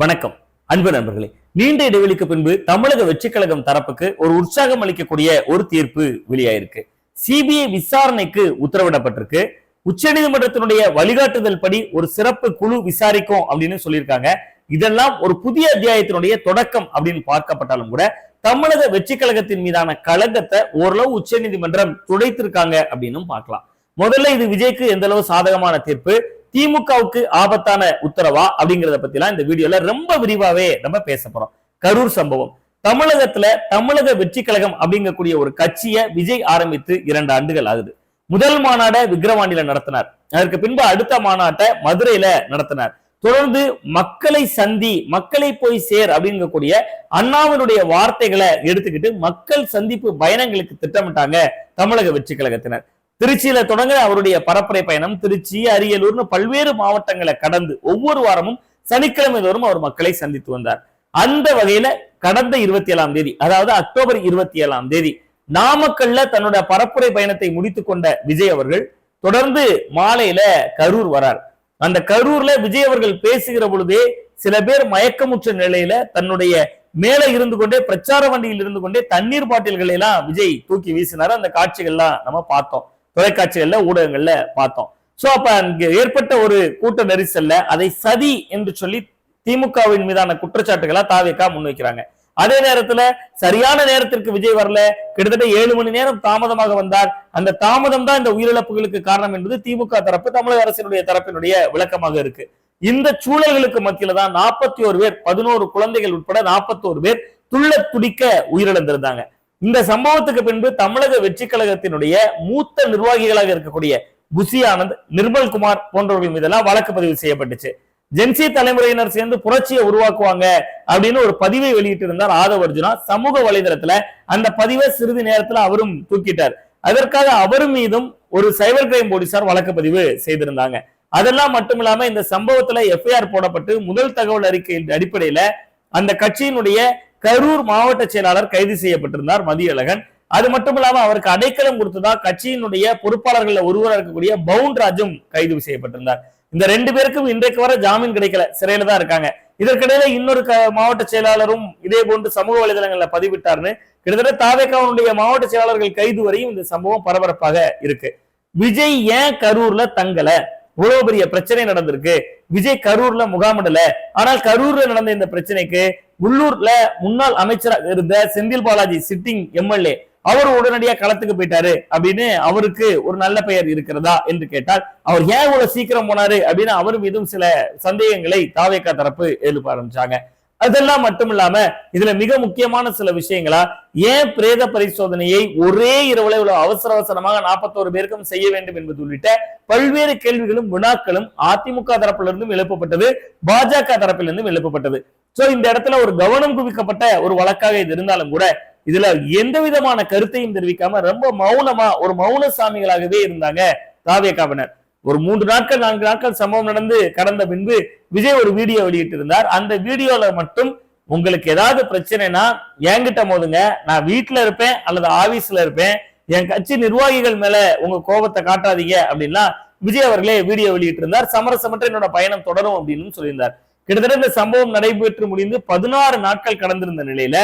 வணக்கம். அன்பு நண்பர்களே நீண்ட இடைவெளிக்கு பின்பு தமிழக வெற்றிக்கழகம் தரப்புக்கு ஒரு உற்சாகம் அளிக்கக்கூடிய ஒரு தீர்ப்பு வெளியாயிருக்கு. சிபிஐ விசாரணைக்கு உத்தரவிடப்பட்டிருக்கு. உச்சநீதிமன்றத்தினுடைய வழிகாட்டுதல் படி ஒரு சிறப்பு குழு விசாரிக்கும் அப்படின்னு சொல்லியிருக்காங்க. இதெல்லாம் ஒரு புதிய அத்தியாயத்தினுடைய தொடக்கம் அப்படின்னு பார்க்கப்பட்டாலும் கூட தமிழக வெற்றி கழகத்தின் மீதான கழகத்தை ஓரளவு உச்சநீதிமன்றம் துடைத்திருக்காங்க அப்படின்னு பார்க்கலாம். முதல்ல இது விஜய்க்கு எந்த அளவு சாதகமான தீர்ப்பு? திமுகவுக்கு ஆபத்தான உத்தரவா அப்படிங்கறத பத்திலாம் இந்த வீடியோல ரொம்ப விரிவாவே நம்ம பேச போறோம். கரூர் சம்பவம். தமிழகத்துல தமிழக வெற்றி கழகம் அப்படிங்கக்கூடிய ஒரு கட்சியை விஜய் ஆரம்பித்து இரண்டு ஆண்டுகள் ஆகுது. முதல் மாநாட விக்கிரவாண்டியில நடத்தினார். அதற்கு பின்பு அடுத்த மாநாட்டை மதுரையில நடத்தினார். தொடர்ந்து மக்களை சந்தி மக்களை போய் சேர் அப்படிங்கக்கூடிய அண்ணாவினுடைய வார்த்தைகளை எடுத்துக்கிட்டு மக்கள் சந்திப்பு பயணங்களுக்கு திட்டமிட்டாங்க தமிழக வெற்றி கழகத்தினர். திருச்சியில தொடங்க அவருடைய பரப்புரை பயணம் திருச்சி அரியலூர்னு பல்வேறு மாவட்டங்களை கடந்து ஒவ்வொரு வாரமும் சனிக்கிழமை தோறும் அவர் மக்களை சந்தித்து வந்தார். அந்த வகையில கடந்த இருபத்தி ஏழாம் தேதி அதாவது அக்டோபர் இருபத்தி ஏழாம் தேதி நாமக்கல்ல தன்னோட பரப்புரை பயணத்தை முடித்துக் கொண்ட விஜய் அவர்கள் தொடர்ந்து மாலையில கரூர் வரார். அந்த கரூர்ல விஜய் அவர்கள் பேசுகிற பொழுதே சில பேர் மயக்கமுற்ற நிலையில தன்னுடைய மேல இருந்து கொண்டே பிரச்சார வண்டியில் இருந்து கொண்டே தண்ணீர் பாட்டில்களை எல்லாம் விஜய் தூக்கி வீசினார். அந்த காட்சிகள்லாம் நம்ம பார்த்தோம். தொலைக்காட்சிகள்ல ஊடகங்கள்ல பார்த்தோம். சோ அப்ப அங்கு ஏற்பட்ட ஒரு கூட்ட நெரிசல்ல அதை சதி என்று சொல்லி திமுகவின் மீதான குற்றச்சாட்டுகளா தாவேக்கா முன்வைக்கிறாங்க அதே நேரத்துல சரியான நேரத்திற்கு விஜய் வரல. கிட்டத்தட்ட ஏழு மணி நேரம் தாமதமாக வந்தார். அந்த தாமதம் தான் இந்த உயிரிழப்புகளுக்கு காரணம் என்பது திமுக தரப்பு தமிழக அரசினுடைய தரப்பினுடைய விளக்கமாக இருக்கு. இந்த சூழல்களுக்கு மத்தியில தான் நாற்பத்தி ஒரு பேர் பதினோரு குழந்தைகள் உட்பட நாற்பத்தி ஒரு பேர் துள்ள துடிக்க உயிரிழந்திருந்தாங்க. இந்த சம்பவத்துக்கு பின்பு தமிழக வெற்றி கழகத்தினுடைய மூத்த நிர்வாகிகளாக இருக்கக்கூடிய புசி ஆனந்த் நிர்மல் குமார் போன்றவர்கள் மீதெல்லாம் வழக்கு பதிவு செய்யப்பட்டுச்சு. ஜென்சி தலைமுறையினர் சேர்ந்து புரட்சியை உருவாக்குவாங்க அப்படின்னு ஒரு பதிவை வெளியிட்டு இருந்தார் ஆதவ அர்ஜுனா. சமூக வலைதளத்துல அந்த பதிவை சிறிது நேரத்துல அவரும் தூக்கிட்டார். அதற்காக அவர் மீதும் ஒரு சைபர் கிரைம் போலீசார் வழக்கு பதிவு செய்திருந்தாங்க. அதெல்லாம் மட்டும் இல்லாம இந்த சம்பவத்துல எஃப்ஐஆர் போடப்பட்டு முதல் தகவல் அறிக்கையின் அடிப்படையில அந்த கட்சியினுடைய கரூர் மாவட்ட செயலாளர் கைது செய்யப்பட்டிருந்தார் மதியழகன். அது மட்டும் இல்லாம அவருக்கு அடைக்கலம் கொடுத்ததா கட்சியினுடைய பொறுப்பாளர்கள் ஒருவராக இருக்கக்கூடிய பவுன்ராஜும் கைது செய்யப்பட்டிருந்தார். இந்த ரெண்டு பேருக்கும் இன்றைக்கு வர ஜாமீன் கிடைக்கல. சிறையில தான் இருக்காங்க. இதற்கிடையில இன்னொரு க- மாவட்ட செயலாளரும் இதே போன்று சமூக வலைதளங்கள்ல பதிவிட்டார்னு கிட்டத்தட்ட தாவேக்காவனுடைய மாவட்ட செயலாளர்கள் கைது வரையும் இந்த சம்பவம் பரபரப்பாக இருக்கு. விஜய் ஏன் கரூர்ல தங்கல? இவ்வளவு பெரிய பிரச்சனை நடந்திருக்கு. விஜய் கரூர்ல முகாமிடல ஆனால் கரூர்ல நடந்த இந்த பிரச்சனைக்கு உள்ளூர்ல முன்னாள் அமைச்சராக இருந்த செந்தில் பாலாஜி சிட்டிங் எம்எல்ஏ அவர் உடனடியா களத்துக்கு போயிட்டாரு அப்படின்னு அவருக்கு ஒரு நல்ல பெயர் இருக்கிறதா என்று கேட்டால் அவர் ஏன் இவ்வளவு சீக்கிரம் போனாரு அப்படின்னு அவர் மீதும் சில சந்தேகங்களை தாவேக்கா தரப்பு எழுப்ப ஆரம்பிச்சாங்க. அதெல்லாம் மட்டும் இல்லாம இதுல மிக முக்கியமான சில விஷயங்களா ஏன் பிரேத பரிசோதனையை ஒரே இரவுல இவ்வளவு அவசர அவசரமாக நாற்பத்தோரு பேருக்கும் செய்ய வேண்டும் என்பது உள்ளிட்ட பல்வேறு கேள்விகளும் வினாக்களும் அதிமுக தரப்பிலிருந்தும் எழுப்பப்பட்டது பாஜக தரப்பிலிருந்தும் எழுப்பப்பட்டது. சோ இந்த இடத்துல ஒரு கவனம் குவிக்கப்பட்ட ஒரு வழக்காக இது இருந்தாலும் கூட இதுல எந்த விதமான கருத்தையும் தெரிவிக்காம ரொம்ப மௌனமா ஒரு மௌன சாமிகளாகவே இருந்தாங்க தாவேகாவினர். ஒரு மூன்று நாட்கள் நான்கு நாட்கள் சம்பவம் நடந்து கடந்த பின்பு விஜய் ஒரு வீடியோ வெளியிட்டிருந்தார். அந்த வீடியோல மட்டும் உங்களுக்கு ஏதாவது பிரச்சனைனா என்கிட்ட மோதுங்க. நான் வீட்டுல இருப்பேன் அல்லது ஆபீஸ்ல இருப்பேன். என் கட்சி நிர்வாகிகள் மேல உங்க கோபத்தை காட்டாதீங்க அப்படின்னா விஜய் அவர்களே வீடியோ வெளியிட்டிருந்தார். சமரசமற்ற என்னோட பயணம் தொடரும் அப்படின்னு சொல்லியிருந்தார். கிட்டத்தட்ட இந்த சம்பவம் நடைபெற்று முடிந்து பதினாறு நாட்கள் கடந்திருந்த நிலையில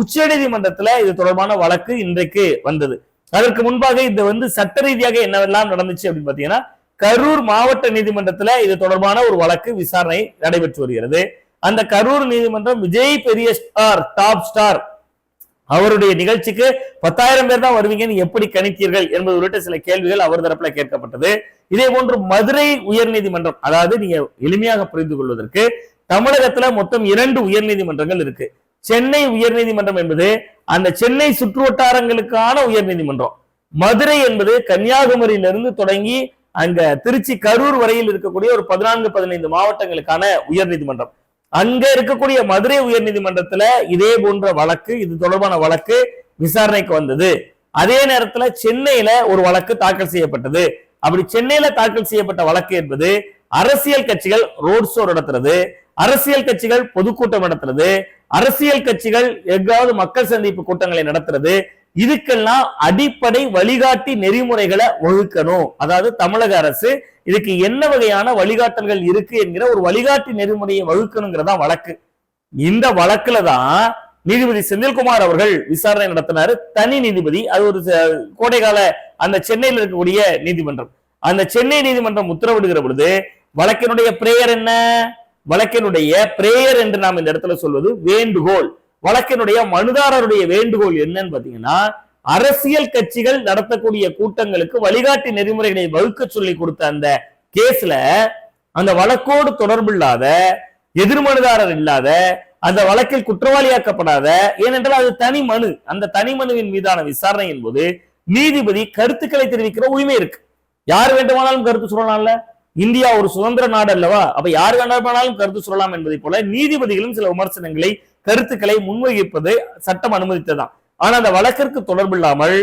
உச்சநீதிமன்றத்துல இது தொடர்பான வழக்கு இன்றைக்கு வந்தது. அதற்கு முன்பாக இது வந்து சட்ட ரீதியாக என்னவெல்லாம் நடந்துச்சு அப்படின்னு பாத்தீங்கன்னா கரூர் மாவட்ட நீதிமன்றத்தில் இது தொடர்பான ஒரு வழக்கு விசாரணை நடைபெற்று வருகிறது. அந்த கரூர் நீதிமன்றம் விஜய் பெரிய ஸ்டார் டாப் ஸ்டார் அவருடைய நிகழ்ச்சிக்கு பத்தாயிரம் பேர் தான் வருவீங்கன்னு எப்படி கணித்தீர்கள் என்பது உள்ளிட்ட சில கேள்விகள் அவர் தரப்புல கேட்கப்பட்டது. இதே போன்று மதுரை உயர்நீதிமன்றம் அதாவது நீங்க எளிமையாக புரிந்து கொள்வதற்கு தமிழகத்துல மொத்தம் இரண்டு உயர்நீதிமன்றங்கள் இருக்கு. சென்னை உயர்நீதிமன்றம் என்பது அந்த சென்னை சுற்று வட்டாரங்களுக்கான உயர்நீதிமன்றம். மதுரை என்பது கன்னியாகுமரியிலிருந்து தொடங்கி அங்க திருச்சி கரூர் வரையில் இருக்கக்கூடிய ஒரு பதினான்கு பதினைந்து மாவட்டங்களுக்கான உயர்நீதிமன்றம் அங்க இருக்கக்கூடிய மதுரை உயர்நீதிமன்றத்துல இதே போன்ற வழக்கு இது தொடர்பான வழக்கு விசாரணைக்கு வந்தது. அதே நேரத்துல சென்னையில ஒரு வழக்கு தாக்கல் செய்யப்பட்டது. அப்படி சென்னையில தாக்கல் செய்யப்பட்ட வழக்கு என்பது அரசியல் கட்சிகள் ரோட் ஷோ நடத்துறது அரசியல் கட்சிகள் பொதுக்கூட்டம் நடத்துறது அரசியல் கட்சிகள் எங்காவது மக்கள் சந்திப்பு கூட்டங்களை நடத்துறது இதுக்கெல்லாம் அடிப்படை வழிகாட்டி நெறிமுறைகளை ஒழுக்கணும். அதாவது தமிழக அரசு இதுக்கு என்ன வகையான வழிகாட்டல்கள் இருக்கு என்கிற ஒரு வழிகாட்டி நெறிமுறையை வகுக்கணுங்கிறதா வழக்கு. இந்த வழக்குல தான் நீதிபதி செந்தில்குமார் அவர்கள் விசாரணை நடத்தினாரு. தனி நீதிபதி அது ஒரு ச- கோடைகால அந்த சென்னையில் இருக்கக்கூடிய நீதிமன்றம். அந்த சென்னை நீதிமன்றம் உத்தரவிடுகிற பொழுது வழக்கினுடைய பிரேயர் என்ன? வழக்கினுடைய பிரேயர் என்று நாம் இந்த இடத்துல சொல்வது வேண்டுகோள். வழக்கினுடைய மனுதாரருடைய வேண்டுகோள் என்னன்னு பாத்தீங்கன்னா அரசியல் கட்சிகள் நடத்தக்கூடிய கூட்டங்களுக்கு வழிகாட்டி நெறிமுறைகளை வகுக்க சொல்லி கொடுத்த அந்த கேஸ்ல அந்த வழக்கோடு தொடர்பில்லாத எதிர்மனுதாரர் இல்லாத அந்த வழக்கில் குற்றவாளியாக்கப்படாத ஏனென்றால் அது தனி மனு. அந்த தனி மனுவின் மீதான விசாரணையின் போது நீதிபதி கருத்துக்களை தெரிவிக்கிற உரிமை இருக்கு. யார் வேண்டுமானாலும் கருத்து சொல்லலாம்ல இந்தியா ஒரு சுதந்திர நாடு அல்லவா? அப்ப யார் வேண்டுமானாலும் கருத்து சொல்லலாம் என்பதை போல நீதிபதிகளும் சில விமர்சனங்களை கருத்துக்களை முன்வைப்பது சட்டம் அனுமதித்ததான் ஆனா அந்த வழக்கிற்கு தொடர்பில்லாமல்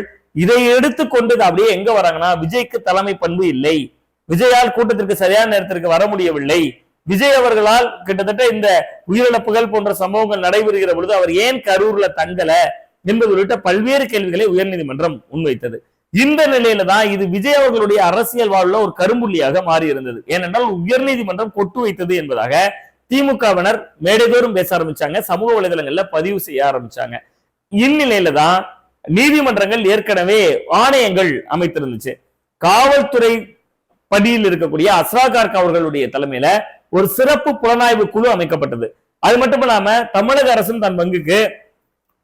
இதை எடுத்துக்கொண்டு இது அப்படியே எங்க வராங்கன்னா விஜய்க்கு தலைமை பண்பு இல்லை. விஜயால் கூட்டத்திற்கு சரியான நேரத்திற்கு வர முடியவில்லை. விஜய் அவர்களால் கிட்டத்தட்ட இந்த உயிரிழப்புகள் போன்ற சம்பவங்கள் நடைபெறுகிற பொழுது அவர் ஏன் கரூர்ல தங்கல என்பது உள்ளிட்ட பல்வேறு கேள்விகளை உயர்நீதிமன்றம் முன்வைத்தது. இந்த நிலையில தான் இது விஜய் அவர்களுடைய அரசியல் வாழ்வுல ஒரு கரும்புள்ளியாக மாறி இருந்தது ஏனென்றால் உயர்நீதிமன்றம் கொட்டு வைத்தது என்பதாக திமுகவினர் மேடைதோறும் பேச ஆரம்பிச்சாங்க. சமூக வலைதளங்கள்ல பதிவு செய்ய ஆரம்பிச்சாங்க. இந்நிலையில தான் நீதிமன்றங்கள் ஏற்கனவே ஆணையங்கள் அமைத்திருந்துச்சு. காவல்துறை படியில் இருக்கக்கூடிய அஸ்ரா கார்க் அவர்களுடைய தலைமையில ஒரு சிறப்பு புலனாய்வு குழு அமைக்கப்பட்டது. அது மட்டும் இல்லாம தமிழக அரசும் தன் பங்குக்கு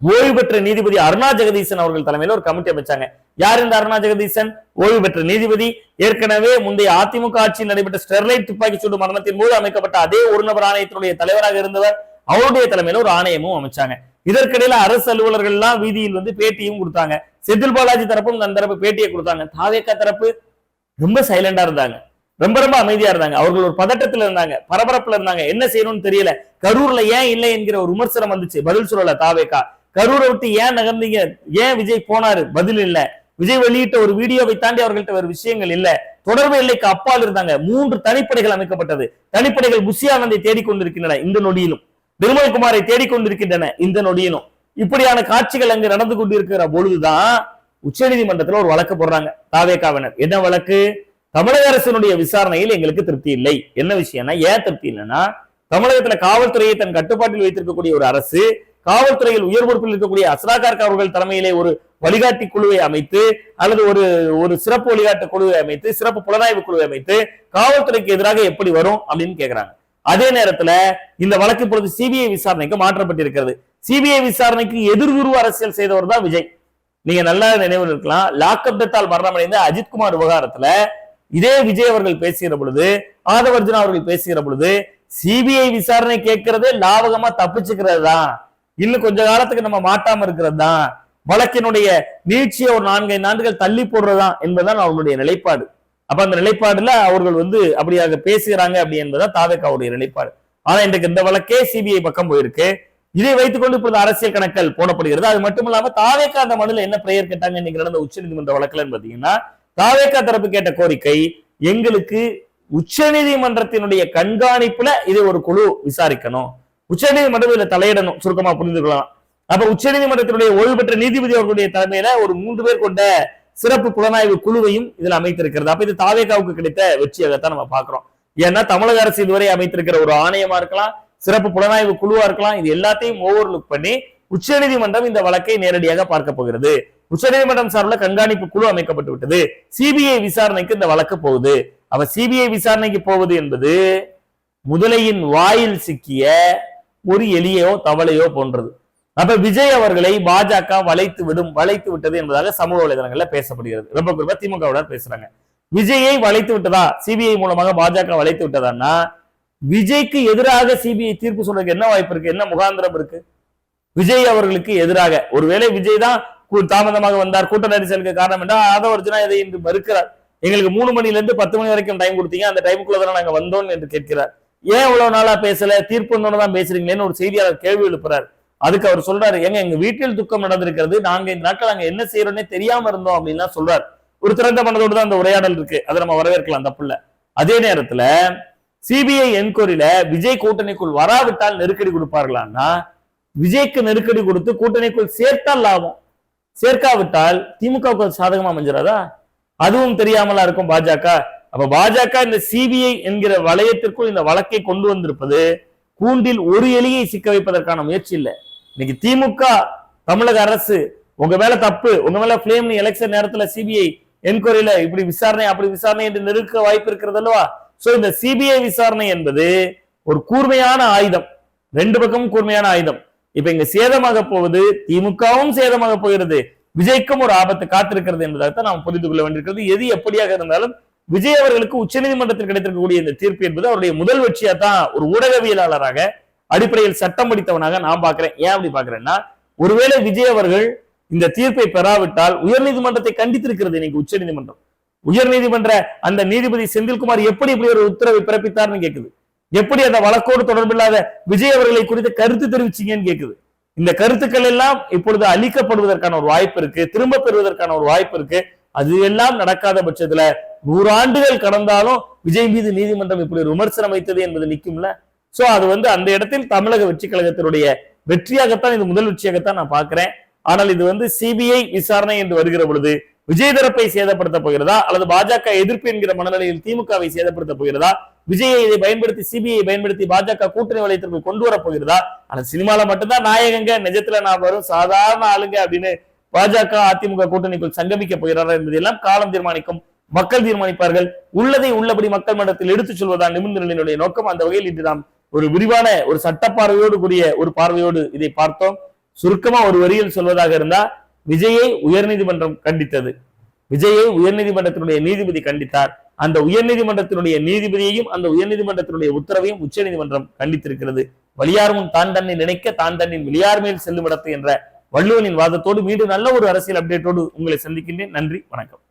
ஓய்வு பெற்ற நீதிபதி அருணா ஜெகதீசன் அவர்கள் தலைமையில ஒரு கமிட்டி அமைச்சாங்க. யார் இந்த அருணா ஜெகதீசன்? ஓய்வு பெற்ற நீதிபதி. ஏற்கனவே முந்தைய அதிமுக ஆட்சியில் நடைபெற்ற ஸ்டெர்லைட் துப்பாக்கி சூடு மரணத்தின் போது அமைக்கப்பட்ட அதே ஒரு நபர் ஆணையத்தினுடைய தலைவராக இருந்தவர். அவருடைய தலைமையில ஒரு ஆணையமும் அமைச்சாங்க. இதற்கிடையில அரசு அலுவலர்கள் எல்லாம் வீதியில் வந்து பேட்டியும் கொடுத்தாங்க. செந்தில் பாலாஜி தரப்பும் தன் தரப்பு பேட்டியை கொடுத்தாங்க. தாவேக்கா தரப்பு ரொம்ப சைலண்டா இருந்தாங்க. ரொம்ப ரொம்ப அமைதியா இருந்தாங்க. அவர்கள் ஒரு பதட்டத்துல இருந்தாங்க. பரபரப்புல இருந்தாங்க. என்ன செய்யணும்னு தெரியல. கரூர்ல ஏன் இல்லை என்கிற ஒரு விமர்சனம் வந்துச்சு. பதில் சொல்லல தாவேக்கா. கரூரை விட்டு ஏன் நகர்ந்தீங்க? ஏன் விஜய் போனாரு? பதில் இல்ல. விஜய் வெளியிட்ட ஒரு வீடியோவை தாண்டி அவர்கள்ட்ட வேறு விஷயங்கள் இல்ல. தொடர்பு எல்லைக்கு அப்பால் இருந்தாங்க. மூன்று தனிப்படைகள் அமைக்கப்பட்டது. தனிப்படைகள் புஷி ஆனந்தை தேடிக்கொண்டிருக்கின்றன இந்த நொடியிலும். நிர்மல்குமாரை தேடிக்கொண்டிருக்கின்றன இந்த நொடியிலும். இப்படியான காட்சிகள் அங்கு நடந்து கொண்டிருக்கிற பொழுதுதான் உச்சநீதிமன்றத்துல ஒரு வழக்கு போடுறாங்க. தாவேக்காவினர் என்ன வழக்கு? தமிழக அரசினுடைய விசாரணையில் எங்களுக்கு திருப்தி இல்லை. என்ன விஷயம்னா ஏன் திருப்தி இல்லைன்னா தமிழகத்துல காவல்துறையை தன் கட்டுப்பாட்டில் வைத்திருக்கக்கூடிய ஒரு அரசு காவல்துறையில் உயர் பொறுப்பில் இருக்கக்கூடிய அஸ்ராகார்க் அவர்கள் தலைமையிலே ஒரு வழிகாட்டி குழுவை அமைத்து அல்லது ஒரு ஒரு சிறப்பு வழிகாட்டு குழுவை அமைத்து சிறப்பு புலனாய்வு குழுவை அமைத்து காவல்துறைக்கு எதிராக எப்படி வரும் அப்படின்னு கேட்கிறாங்க அதே நேரத்துல இந்த வழக்கு பொழுது சிபிஐ விசாரணைக்கு மாற்றப்பட்டிருக்கிறது. சிபிஐ விசாரணைக்கு எதிர்குரு அரசியல் செய்தவர் தான் விஜய். நீங்க நல்லா நினைவில் இருக்கலாம். லாக்அப் டெத்தால் மரணமடைந்த அஜித்குமார் விவகாரத்துல இதே விஜய் அவர்கள் பேசுகிற பொழுது ஆதவர்ஜுனா அவர்கள் பேசுகிற பொழுது சிபிஐ விசாரணை கேட்கறதே லாபகமா தப்பிச்சுக்கிறது தான் இன்னும் கொஞ்ச காலத்துக்கு நம்ம மாட்டாம இருக்கிறது தான் வழக்கினுடைய நீட்சியை ஒரு நான்கைந்து ஆண்டுகள் தள்ளி போடுறதுதான் என்பதுதான் அவர்களுடைய நிலைப்பாடு. அப்ப அந்த நிலைப்பாடுல அவர்கள் வந்து அப்படியாக பேசுகிறாங்க அப்படி என்பதுதான் தாவேக்காவுடைய நிலைப்பாடு. ஆனா இன்றைக்கு இந்த வழக்கே சிபிஐ பக்கம் போயிருக்கு. இதை வைத்துக்கொண்டு இப்பொழுது அரசியல் கணக்கல் போடப்படுகிறது. அது மட்டும் இல்லாம தாவேக்கா அந்த மனுல என்ன பிரேயர் கேட்டாங்க இன்னைக்கு நடந்த உச்சநீதிமன்ற வழக்குலன்னு பாத்தீங்கன்னா தாவேக்கா தரப்பு கேட்ட கோரிக்கை எங்களுக்கு உச்சநீதிமன்றத்தினுடைய கண்காணிப்புல இதை ஒரு குழு விசாரிக்கணும். உச்சநீதிமன்றம் இதுல தலையிடணும் சுருக்கமா புரிந்து கொள்ளலாம். அப்ப உச்சநீதிமன்றத்தினுடைய ஓய்வு பெற்ற நீதிபதி அவர்களுடைய தலைமையில ஒரு மூன்று பேர் கொண்ட சிறப்பு புலனாய்வு குழுவையும் இதுல அமைத்திருக்கிறது. அப்ப இது தாவேகாவுக்கு கிடைத்த வெற்றியாகத்தான் நம்ம பாக்குறோம் ஏன்னா தமிழக அரசு இதுவரை அமைத்திருக்கிற ஒரு ஆணையமா இருக்கலாம் சிறப்பு புலனாய்வு குழுவா இருக்கலாம் இது எல்லாத்தையும் ஓவர் லுக் பண்ணி உச்சநீதிமன்றம் இந்த வழக்கை நேரடியாக பார்க்க போகிறது. உச்சநீதிமன்றம் சார்பில் கண்காணிப்பு குழு அமைக்கப்பட்டு விட்டது. சிபிஐ விசாரணைக்கு இந்த வழக்கு போகுது. அவ சிபிஐ விசாரணைக்கு போவது என்பது முதலையின் வாயில் சிக்கிய ஒரு எலியோ தவளையோ போன்றது. அப்ப விஜய் அவர்களை பாஜக வளைத்து விடும் வளைத்து விட்டது என்பதாக சமூக வலைதளங்கள்ல பேசப்படுகிறது. ரொம்ப குறிப்பா திமுகவுடன் பேசுறாங்க. விஜயை வளைத்து விட்டதா? சிபிஐ மூலமாக பாஜக வளைத்து விட்டதான்னா விஜய்க்கு எதிராக சிபிஐ தீர்ப்பு சொல்றதுக்கு என்ன வாய்ப்பு இருக்கு? என்ன முகாந்திரம் இருக்கு? விஜய் அவர்களுக்கு எதிராக. ஒருவேளை விஜய் தான் தாமதமாக வந்தார் கூட்ட நெரிசலுக்கு காரணம் என்றால் ஆதவர்ஜுனா இதை இன்று மறுக்கிறார். எங்களுக்கு மூணு மணில இருந்து பத்து மணி வரைக்கும் டைம் கொடுத்தீங்க அந்த டைமுக்குள்ள தானே நாங்க வந்தோம் என்று கேட்கிறார். ஏன் இவ்வளவு நாளா பேசல? தீர்ப்பு வந்தோன்னு தான் பேசுறீங்களேன்னு ஒரு செய்தியாளர் கேள்வி எழுப்புறாரு. அதுக்கு அவர் சொல்றாரு ஏங்க எங்க வீட்டில் துக்கம் நடந்திருக்கிறது நாங்க இந்த நாட்கள் அங்க என்ன செய்யறோம்னே தெரியாம இருந்தோம் அப்படின்லாம் சொல்றாரு. ஒரு திறந்த மனதோடு தான் அந்த உரையாடல் இருக்கு. அதை நம்ம வரவேற்கலாம் தப்புல அதே நேரத்துல சிபிஐ என்கொயரியில விஜய் கூட்டணிக்குள் வராவிட்டால் நெருக்கடி கொடுப்பார்களான்னா விஜய்க்கு நெருக்கடி கொடுத்து கூட்டணிக்குள் சேர்த்தால் லாபம். சேர்க்காவிட்டால் திமுகவுக்கு சாதகமா அமைஞ்சிடாதா அதுவும் தெரியாமலா இருக்கும் பாஜக. அப்ப பாஜக இந்த சிபிஐ என்கிற வளையத்திற்குள் இந்த வழக்கை கொண்டு வந்திருப்பது கூண்டில் ஒரு எலியை சிக்க வைப்பதற்கான முயற்சி இல்லை. இன்னைக்கு திமுக தமிழக அரசு உங்க மேல தப்பு உங்க மேல பிளேம் எலெக்ஷன் நேரத்துல சிபிஐ என்கொயரியில இப்படி விசாரணை அப்படி விசாரணை என்று நெருக்க வாய்ப்பு இருக்கிறது அல்லவா? சோ இந்த சிபிஐ விசாரணை என்பது ஒரு கூர்மையான ஆயுதம். ரெண்டு பக்கமும் கூர்மையான ஆயுதம். இப்ப இங்க சேதமாக போவது திமுகவும் சேதமாக போகிறது. விஜய்க்கும் ஒரு ஆபத்து காத்திருக்கிறது என்பதாக நாம் புரிந்து கொள்ள வேண்டியிருக்கிறது. எது எப்படியாக இருந்தாலும் விஜய் அவர்களுக்கு உச்சநீதிமன்றத்தில் கிடைத்திருக்கக்கூடிய இந்த தீர்ப்பு என்பது அவருடைய முதல் வெற்றியா தான் ஒரு ஊடகவியலாளராக அடிப்படையில் சட்டம் படித்தவனாக நான் பாக்குறேன் ஏன் அப்படி பாக்குறேன்னா ஒருவேளை விஜய் அவர்கள் இந்த தீர்ப்பை பெறாவிட்டால் உயர்நீதிமன்றத்தை கண்டித்திருக்கிறது இன்னைக்கு உச்சநீதிமன்றம் உயர்நீதிமன்ற அந்த நீதிபதி செந்தில்குமார் எப்படி இப்படி ஒரு உத்தரவை பிறப்பித்தார்னு கேக்குது. எப்படி அந்த வழக்கோடு தொடர்பில்லாத விஜய் அவர்களை குறித்து கருத்து தெரிவிச்சீங்கன்னு கேக்குது. இந்த கருத்துக்கள் எல்லாம் இப்பொழுது அழிக்கப்படுவதற்கான ஒரு வாய்ப்பு இருக்கு திரும்ப பெறுவதற்கான ஒரு வாய்ப்பு இருக்கு. அது எல்லாம் நடக்காத பட்சத்துல நூறாண்டுகள் கடந்தாலும் விஜய் மீது நீதிமன்றம் இப்படி ஒரு விமர்சனம் வைத்தது என்பது நிக்கும்ல? சோ அது வந்து அந்த இடத்தில் தமிழக வெற்றி கழகத்தினுடைய வெற்றியாகத்தான் இது முதல் வெற்றியாகத்தான் நான் பாக்குறேன் ஆனால் இது வந்து சிபிஐ விசாரணை என்று வருகிற பொழுது விஜய் தரப்பை சேதப்படுத்த போகிறதா? அல்லது பாஜக எதிர்ப்பு என்கிற மனநிலையில் திமுகவை சேதப்படுத்த போகிறதா? விஜயை இதை பயன்படுத்தி சிபிஐ பயன்படுத்தி பாஜக கூட்டணி வளையத்திற்கு கொண்டு வர போகிறதா? ஆனா சினிமால மட்டும்தான் நாயகங்க நிஜத்துல நான் வரும் சாதாரண ஆளுங்க அப்படின்னு பாஜக அதிமுக கூட்டணிக்குள் சங்கமிக்க போகிறாரா என்பதெல்லாம் காலம் தீர்மானிக்கும் மக்கள் தீர்மானிப்பார்கள். உள்ளதை உள்ளபடி மக்கள் மன்றத்தில் எடுத்துச் சொல்வதா நிபுணர்களினுடைய நோக்கம். அந்த வகையில் இன்று நாம் ஒரு விரிவான ஒரு சட்ட பார்வையோடு கூடிய ஒரு பார்வையோடு இதை பார்த்தோம். சுருக்கமா ஒரு வரியில் சொல்வதாக இருந்தா விஜயை உயர்நீதிமன்றம் கண்டித்தது. விஜயை உயர்நீதிமன்றத்தினுடைய நீதிபதி கண்டித்தார். அந்த உயர்நீதிமன்றத்தினுடைய நீதிபதியையும் அந்த உயர்நீதிமன்றத்தினுடைய உத்தரவையும் உச்ச நீதிமன்றம் கண்டித்திருக்கிறது. வலியார் முன் தான் தன்னை நினைக்க தான் தன்னின் வெளியார் மேல் செல்லும் இடத்து என்ற வள்ளுவனின் வாதத்தோடு மீண்டும் நல்ல ஒரு அரசியல் அப்டேட்டோடு உங்களை சந்திக்கின்றேன். நன்றி வணக்கம்.